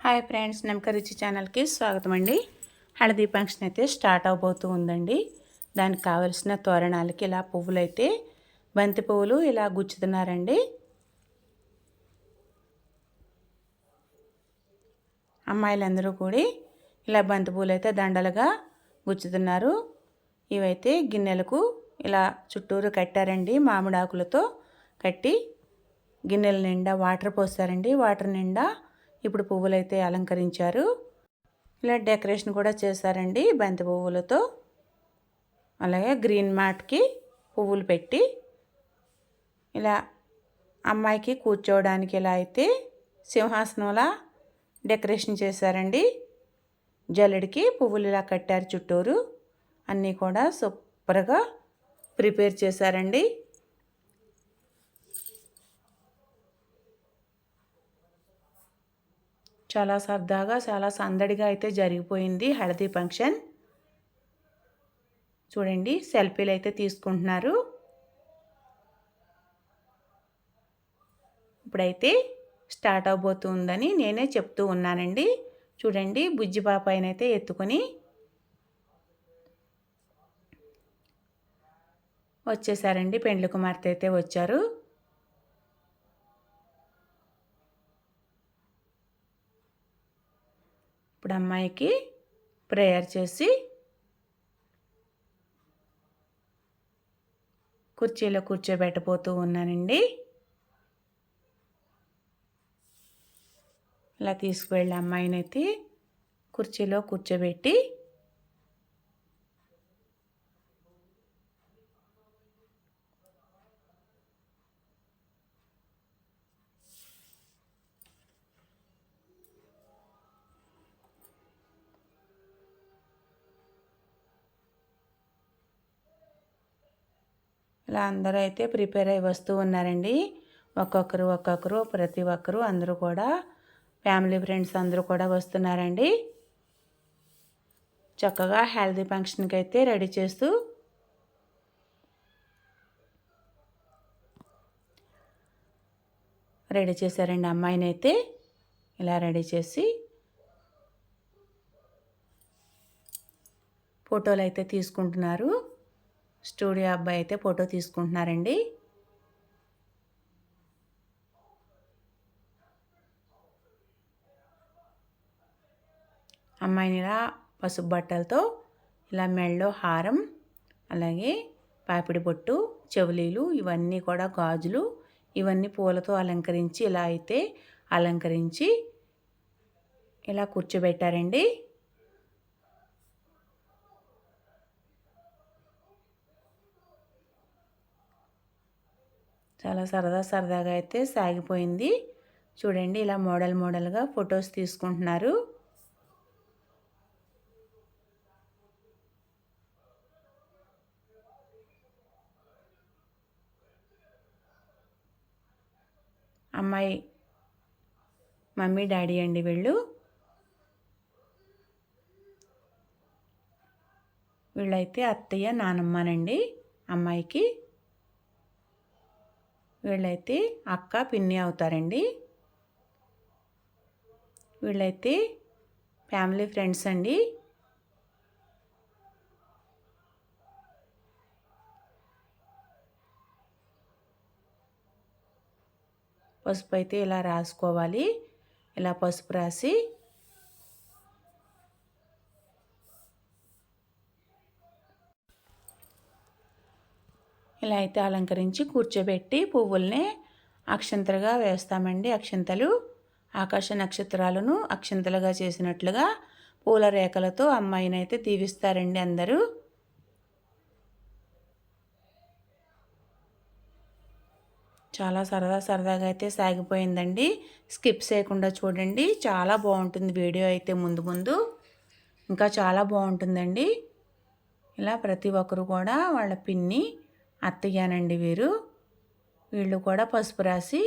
Hi friends నమ్మక రుచి ఛానల్కి స్వాగతం అండి. హళదీ ఫంక్షన్ అయితే స్టార్ట్ అవబోతూ ఉందండి. దానికి కావలసిన తోరణాలకి ఇలా పువ్వులు అయితే బంతి పువ్వులు ఇలా గుచ్చుతున్నారండి. అమ్మాయిలందరూ కూడి ఇలా బంతి పువ్వులు అయితే దండలుగా గుచ్చుతున్నారు. ఇవైతే గిన్నెలకు ఇలా చుట్టూరు కట్టారండి మామిడాకులతో కట్టి గిన్నెల నిండా వాటర్ పోస్తారండి. వాటర్ నిండా ఇప్పుడు పువ్వులైతే అలంకరించారు. ఇలా డెకరేషన్ కూడా చేశారండి బంతి పువ్వులతో. అలాగే గ్రీన్ మ్యాట్కి పువ్వులు పెట్టి ఇలా అమ్మాయికి కూర్చోవడానికి ఇలా అయితే సింహాసనంలా డెకరేషన్ చేశారండి. జల్లెడికి పువ్వులు ఇలా కట్టారు చుట్టూరు. అన్నీ కూడా సూపర్గా ప్రిపేర్ చేశారండి. చాలా సరదాగా చాలా సందడిగా అయితే జరిగిపోయింది హల్దీ ఫంక్షన్. చూడండి సెల్ఫీలు అయితే తీసుకుంటున్నారు. ఇప్పుడైతే స్టార్ట్ అవబోతుందని నేనే చెప్తూ ఉన్నానండి. చూడండి బుజ్జి పాపాయినైతే ఎత్తుకొని వచ్చేసారండి. పెండ్లి కుమార్తె అయితే వచ్చారు. ఇప్పుడు అమ్మాయికి ప్రేయర్ చేసి కుర్చీలో కూర్చోబెట్టబోతూ ఉన్నానండి. ఇలా తీసుకువెళ్ళి అమ్మాయినైతే కుర్చీలో కూర్చోబెట్టి ఇలా అందరూ అయితే ప్రిపేర్ అయ్యి వస్తూ ఉన్నారండి. ఒక్కొక్కరు ఒక్కొక్కరు ప్రతి ఒక్కరు అందరూ కూడా ఫ్యామిలీ ఫ్రెండ్స్ అందరూ కూడా వస్తున్నారండి. చక్కగా హెల్దీ ఫంక్షన్కి అయితే రెడీ చేస్తూ రెడీ చేశారండి అమ్మాయిని అయితే ఇలా రెడీ చేసి ఫోటోలు అయితే తీసుకుంటున్నారు. స్టూడియో అబ్బాయి అయితే ఫోటో తీసుకుంటున్నారండి. అమ్మాయిని ఇలా పసుపు బట్టలతో ఇలా మెళ్ళో హారం అలాగే పాపిడి బొట్టు చెవులీలు ఇవన్నీ కూడా గాజులు ఇవన్నీ పూలతో అలంకరించి ఇలా అయితే అలంకరించి ఇలా కూర్చోబెట్టారండి. చాలా సరదా సరదాగా అయితే సాగిపోయింది. చూడండి ఇలా మోడల్ మోడల్గా ఫొటోస్ తీసుకుంటున్నారు. అమ్మాయి మమ్మీ డాడీ అండి వీళ్ళు. వీళ్ళైతే అత్తయ్య నానమ్మనండి అమ్మాయికి. వీళ్ళైతే అక్క పిన్ని అవుతారండి. వీళ్ళైతే ఫ్యామిలీ ఫ్రెండ్స్ అండి. పసుపు అయితే ఇలా రాసుకోవాలి. ఇలా పసుపు రాసి ఇలా అయితే అలంకరించి కూర్చోబెట్టి పువ్వుల్ని అక్షంతలుగా వేస్తామండి. అక్షంతలు ఆకాశ నక్షత్రాలను అక్షంతలుగా చేసినట్లుగా పూల రేఖలతో అమ్మాయిని అయితే దీవిస్తారండి అందరూ. చాలా సరదా సరదాగా అయితే సాగిపోయిందండి. స్కిప్ చేయకుండా చూడండి. చాలా బాగుంటుంది వీడియో అయితే ముందు ముందు. ఇంకా చాలా బాగుంటుందండి. ఇలా ప్రతి ఒక్కరు కూడా వాళ్ళ పిన్ని అత్తయ్యానండి వీరు. వీళ్ళు కూడా పసుపు రాసి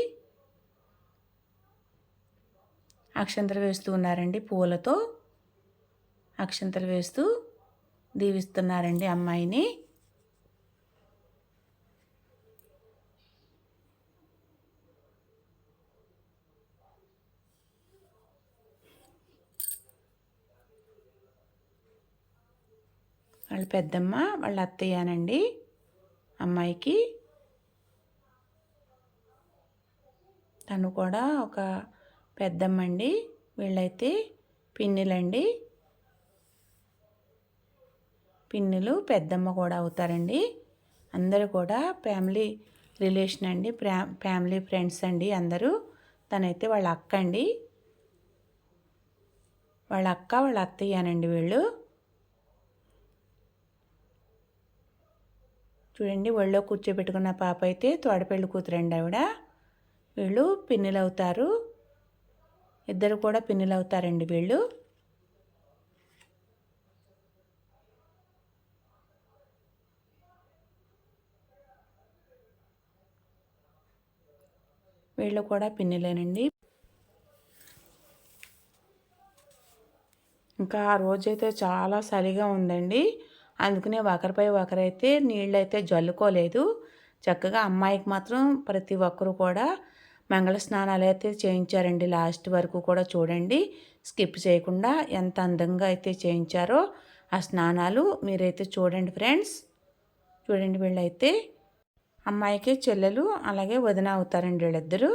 అక్షంతలు వేస్తూ ఉన్నారండి పూలతో. అక్షంతలు వేస్తూ దీవిస్తున్నారండి అమ్మాయిని. వాళ్ళ పెద్దమ్మ వాళ్ళ అత్తయ్యనండి. అమ్మాయికి తను కూడా ఒక పెద్దమ్మ అండి వీళ్ళైతే పిన్నిలండి. పిన్నులు పెద్దమ్మ కూడా అవుతారండి. అందరూ కూడా ఫ్యామిలీ రిలేషన్ అండి. ఫ్యామిలీ ఫ్రెండ్స్ అండి అందరూ. తనైతే వాళ్ళ అక్క అండి వాళ్ళ అక్క వాళ్ళ అత్తయ్యనండి వీళ్ళు. చూడండి ఒళ్ళో కూర్చోబెట్టుకున్న పాప అయితే తోడపెళ్ళి కూతురండి ఆవిడ. వీళ్ళు పిన్నులు అవుతారు ఇద్దరు కూడా పిన్నులు అవుతారండి వీళ్ళు. వీళ్ళు కూడా పిన్నులేనండి. ఇంకా ఆ రోజైతే చాలా చలిగా ఉందండి. అందుకనే ఒకరిపై ఒకరైతే నీళ్ళైతే జల్లుకోలేదు. చక్కగా అమ్మాయికి మాత్రం ప్రతి ఒక్కరు కూడా మంగళ స్నానాలు అయితే చేయించారండి లాస్ట్ వరకు కూడా చూడండి. స్కిప్ చేయకుండా ఎంత అందంగా అయితే చేయించారో ఆ స్నానాలు మీరైతే చూడండి ఫ్రెండ్స్. చూడండి వీళ్ళైతే అమ్మాయికి చెల్లెలు అలాగే వదిన అవుతారండి వీళ్ళిద్దరూ.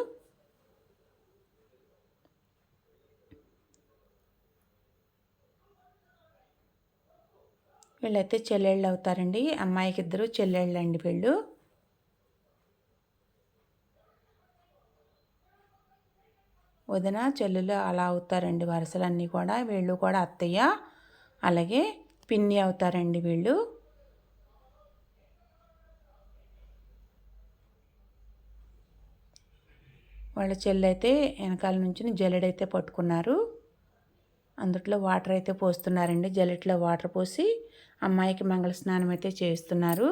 వీళ్ళైతే చెల్లెళ్ళు అవుతారండి. అమ్మాయికి ఇద్దరు చెల్లెళ్ళు అండి వీళ్ళు. వదిన చెల్లెలు అలా అవుతారండి. వరుసలన్నీ కూడా వీళ్ళు కూడా అత్తయ్య అలాగే పిన్ని అవుతారండి వీళ్ళు. వాళ్ళ చెల్లైతే వెనకాల నుంచి జల్లెడైతే పట్టుకున్నారు. అందుట్లో వాటర్ అయితే పోస్తున్నారండి. జల్లెట్లో వాటర్ పోసి అమ్మాయికి మంగళ స్నానం అయితే చేస్తున్నారు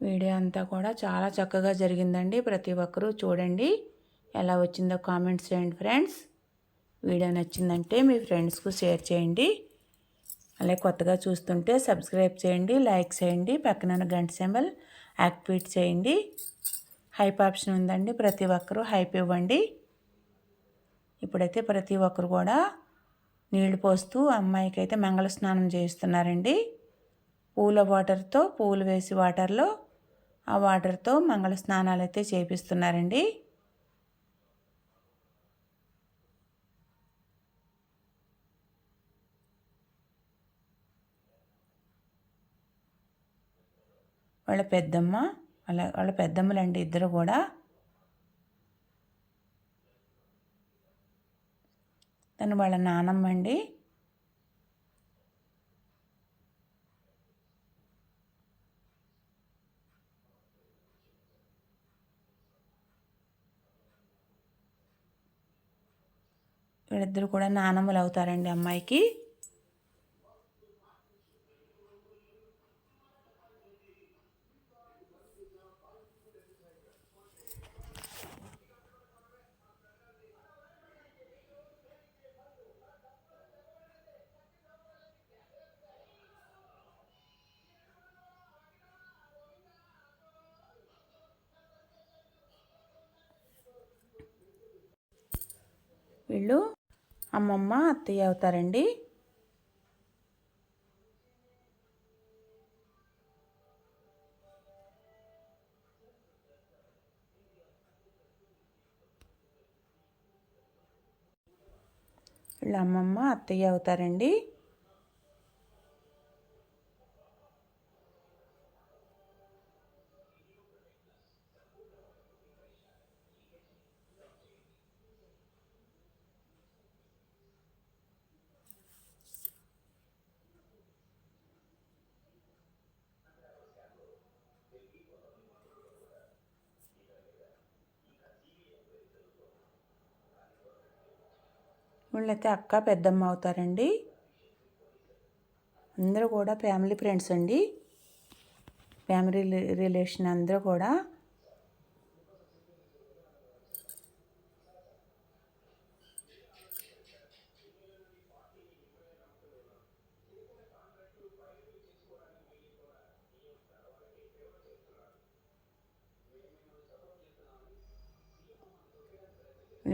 వీడియో అంతా కూడా చాలా చక్కగా జరిగిందండి. ప్రతి ఒక్కరూ చూడండి. ఎలా వచ్చిందో కామెంట్స్ చేయండి ఫ్రెండ్స్. వీడియో నచ్చిందంటే మీ ఫ్రెండ్స్కు షేర్ చేయండి. అలాగే కొత్తగా చూస్తుంటే సబ్స్క్రైబ్ చేయండి లైక్ చేయండి పక్కన గంట సింబల్ యాక్టివేట్ చేయండి. హైప్ ఆప్షన్ ఉందండి ప్రతి ఒక్కరూ హైప్ ఇవ్వండి. ఇప్పుడైతే ప్రతి ఒక్కరు కూడా నీళ్ళు పోస్తూ అమ్మాయికి అయితే మంగళ స్నానం చేస్తున్నారండి పూల వాటర్తో పూలు వేసి వాటర్లో ఆ వాటర్తో మంగళ స్నానాలు అయితే చేపిస్తున్నారండి. వాళ్ళ పెద్దమ్మ వాళ్ళ వాళ్ళ పెద్దమ్మలండి ఇద్దరు కూడా. తను వాళ్ళ నానమ్మ అండి. వీళ్ళిద్దరు కూడా నానమ్మలు అవుతారండి అమ్మాయికి. వీళ్ళు అమ్మమ్మ అత్తయ్య అవుతారండి. వీళ్ళ అమ్మమ్మ అత్తయ్య అవుతారండి. వీళ్ళైతే అక్క పెద్దమ్మ అవుతారండి. అందరూ కూడా ఫ్యామిలీ ఫ్రెండ్స్ అండి. ఫ్యామిలీ రిలేషన్ అందరూ కూడా.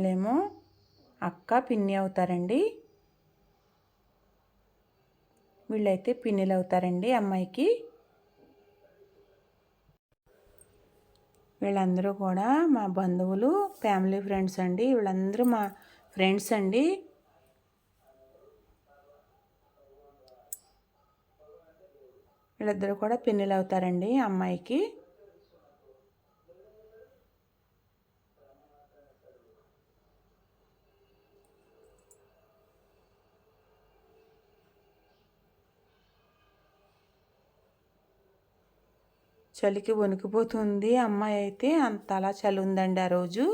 లేమో అక్క పిన్ని అవుతారండి. వీళ్ళైతే పిన్నిలు అవుతారండి అమ్మాయికి. వీళ్ళందరూ కూడా మా బంధువులు ఫ్యామిలీ ఫ్రెండ్స్ అండి. వీళ్ళందరూ మా ఫ్రెండ్స్ అండి. వీళ్ళిద్దరూ కూడా పిన్నిలు అవుతారండి అమ్మాయికి. చలికి వణికిపోతుంది. అమ్మాయి అయితే అంత అలా చలి ఉందండి ఆ రోజు.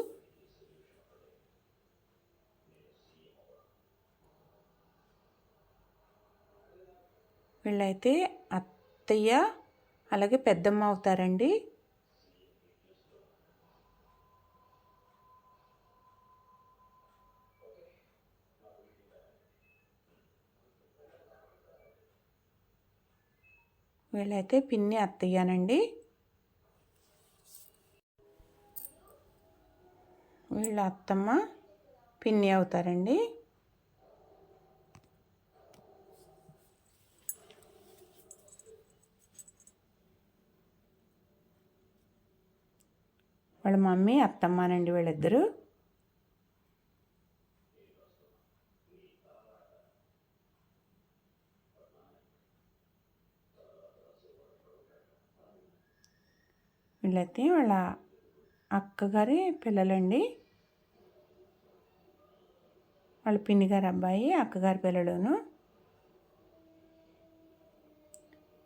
వీళ్ళైతే అత్తయ్య అలాగే పెద్దమ్మ అవుతారండి. వీళ్ళైతే పిన్ని అత్తయ్యనండి. వీళ్ళ అత్తమ్మ పిన్ని అవుతారండి. వాళ్ళ మమ్మీ అత్తమ్మనండి వీళ్ళిద్దరూ. వీళ్ళైతే వాళ్ళ అక్కగారి పిల్లలండి. వాళ్ళ పిన్ని గారు అబ్బాయి అక్కగారి పిల్లడును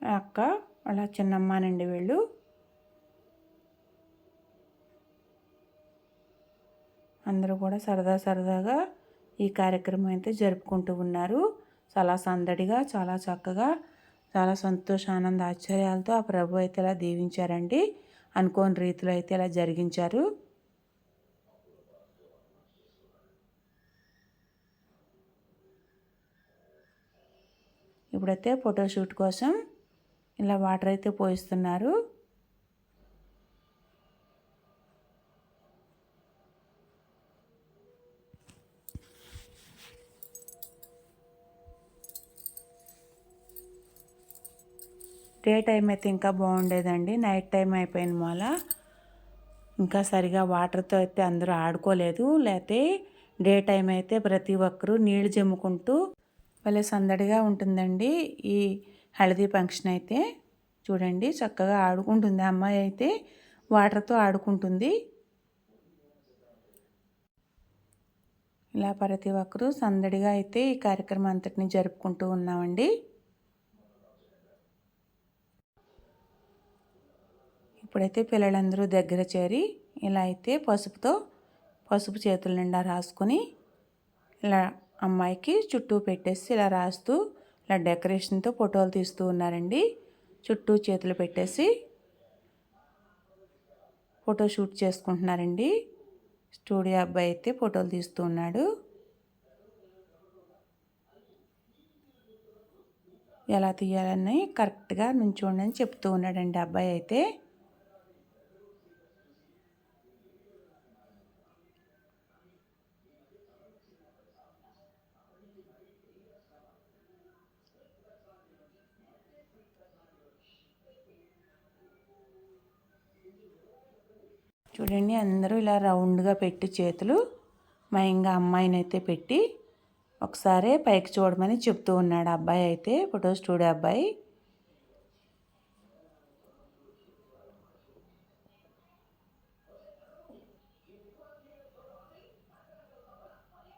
అక్క వాళ్ళ చిన్నమ్మనండి వీళ్ళు. అందరూ కూడా సరదా సరదాగా ఈ కార్యక్రమం అయితే జరుపుకుంటూ ఉన్నారు. చాలా సందడిగా చాలా చక్కగా చాలా సంతోష ఆనంద ఆశ్చర్యాలతో ఆ ప్రభు అయితే ఇలా దీవించారండి. అనుకోని రీతిలో అయితే ఇలా జరిగించారు. ఇప్పుడైతే ఫోటోషూట్ కోసం ఇలా వాటర్ అయితే పోయిస్తున్నారు. డే టైం అయితే ఇంకా బాగుండేదండి. నైట్ టైం అయిపోయిన మూల. ఇంకా సరిగా వాటర్తో అయితే అందరూ ఆడుకోలేదు. లేకపోతే డే టైం అయితే ప్రతి ఒక్కరూ నీళ్ళు జమ్ముకుంటూ భలే సందడిగా ఉంటుందండి ఈ హల్దీ ఫంక్షన్ అయితే. చూడండి చక్కగా ఆడుకుంటుంది. అమ్మాయి అయితే వాటర్తో ఆడుకుంటుంది. ఇలా ప్రతి ఒక్కరూ సందడిగా అయితే ఈ కార్యక్రమం అంతటిని జరుపుకుంటూ ఉన్నామండి. ఇప్పుడైతే పిల్లలందరూ దగ్గర చేరి ఇలా అయితే పసుపుతో పసుపు చేతుల నిండా రాసుకొని ఇలా అమ్మాయికి చుట్టూ పెట్టేసి ఇలా రాస్తూ ఇలా డెకరేషన్తో ఫోటోలు తీస్తూ ఉన్నారండి. చుట్టూ చేతులు పెట్టేసి ఫోటో షూట్ చేసుకుంటున్నారండి. స్టూడియో అబ్బాయి అయితే ఫోటోలు తీస్తూ ఉన్నాడు. ఎలా తీయాలని కరెక్ట్గా నుంచోండి అని చెప్తూ ఉన్నాడండి అబ్బాయి అయితే. చూడండి అందరూ ఇలా రౌండ్గా పెట్టి చేతులు మయంగా అమ్మాయిని అయితే పెట్టి ఒకసారి పైకి చూడమని చెప్తూ ఉన్నాడు అబ్బాయి అయితే ఫోటో స్టూడియో అబ్బాయి.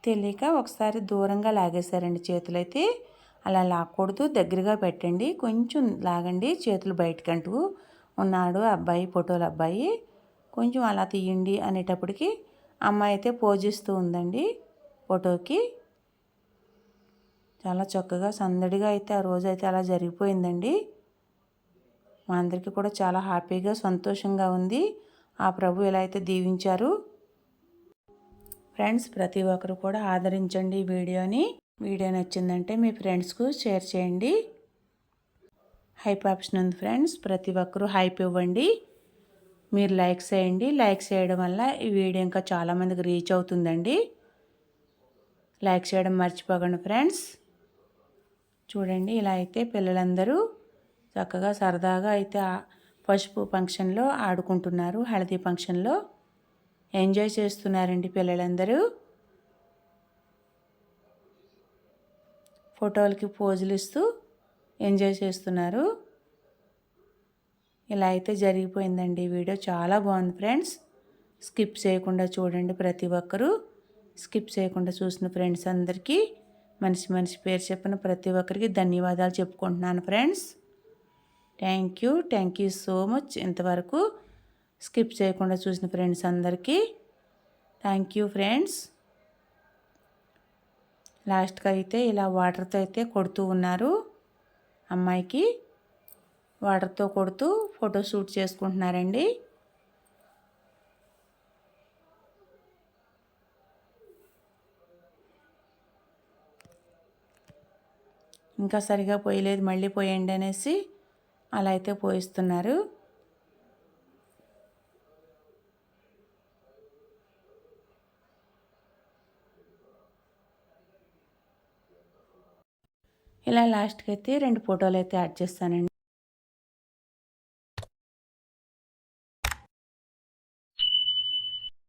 తెలియక ఒకసారి దూరంగా లాగేశారండి చేతులైతే. అలా లాక్కూడదు దగ్గరగా పెట్టండి కొంచెం లాగండి చేతులు బయటకంటూ ఉన్నాడు అబ్బాయి ఫోటోలు అబ్బాయి. కొంచెం అలా తీయండి అనేటప్పటికి అమ్మాయి అయితే పోజిస్తూ ఉందండి ఫోటోకి. చాలా చక్కగా సందడిగా అయితే ఆ రోజు అయితే అలా జరిగిపోయిందండి. మా అందరికీ కూడా చాలా హ్యాపీగా సంతోషంగా ఉంది. ఆ ప్రభు ఎలా అయితే దీవించారు. ఫ్రెండ్స్ ప్రతి ఒక్కరు కూడా ఆదరించండి ఈ వీడియోని. వీడియో నచ్చిందంటే మీ ఫ్రెండ్స్కు షేర్ చేయండి. హైప్ ఆప్షన్ ఉంది ఫ్రెండ్స్. ప్రతి ఒక్కరూ హైప్ ఇవ్వండి. మీరు లైక్ చేయండి. లైక్ చేయడం వల్ల ఈ వీడియో ఇంకా చాలామందికి రీచ్ అవుతుందండి. లైక్ చేయడం మర్చిపోకండి ఫ్రెండ్స్. చూడండి ఇలా అయితే పిల్లలందరూ చక్కగా సరదాగా అయితే పసుపు ఫంక్షన్లో ఆడుకుంటున్నారు హల్దీ ఫంక్షన్లో. ఎంజాయ్ చేస్తున్నారండి పిల్లలందరూ. ఫోటోలకి పోజులు ఇస్తూ ఎంజాయ్ చేస్తున్నారు. ఇలా అయితే జరిగిపోయిందండి వీడియో. చాలా బాగుంది ఫ్రెండ్స్. స్కిప్ చేయకుండా చూడండి ప్రతి ఒక్కరూ. స్కిప్ చేయకుండా చూసిన ఫ్రెండ్స్ అందరికీ మనిషి మనిషి పేరు చెప్పిన ప్రతి ఒక్కరికి ధన్యవాదాలు చెప్పుకుంటున్నాను friends. Thank you thank you so much. ఇంతవరకు స్కిప్ చేయకుండా చూసిన ఫ్రెండ్స్ అందరికీ థ్యాంక్ యూ ఫ్రెండ్స్. లాస్ట్కి అయితే ఇలా వాటర్తో అయితే కొడుతూ ఉన్నారు అమ్మాయికి. వాటర్తో కొడుతూ ఫోటో షూట్ చేసుకుంటున్నారండి. ఇంకా సరిగా పోయలేదు మళ్ళీ పోయండి అనేసి అలా అయితే పోయిస్తున్నారు. ఇలా లాస్ట్కి అయితే రెండు ఫోటోలు అయితే యాడ్ చేస్తానండి.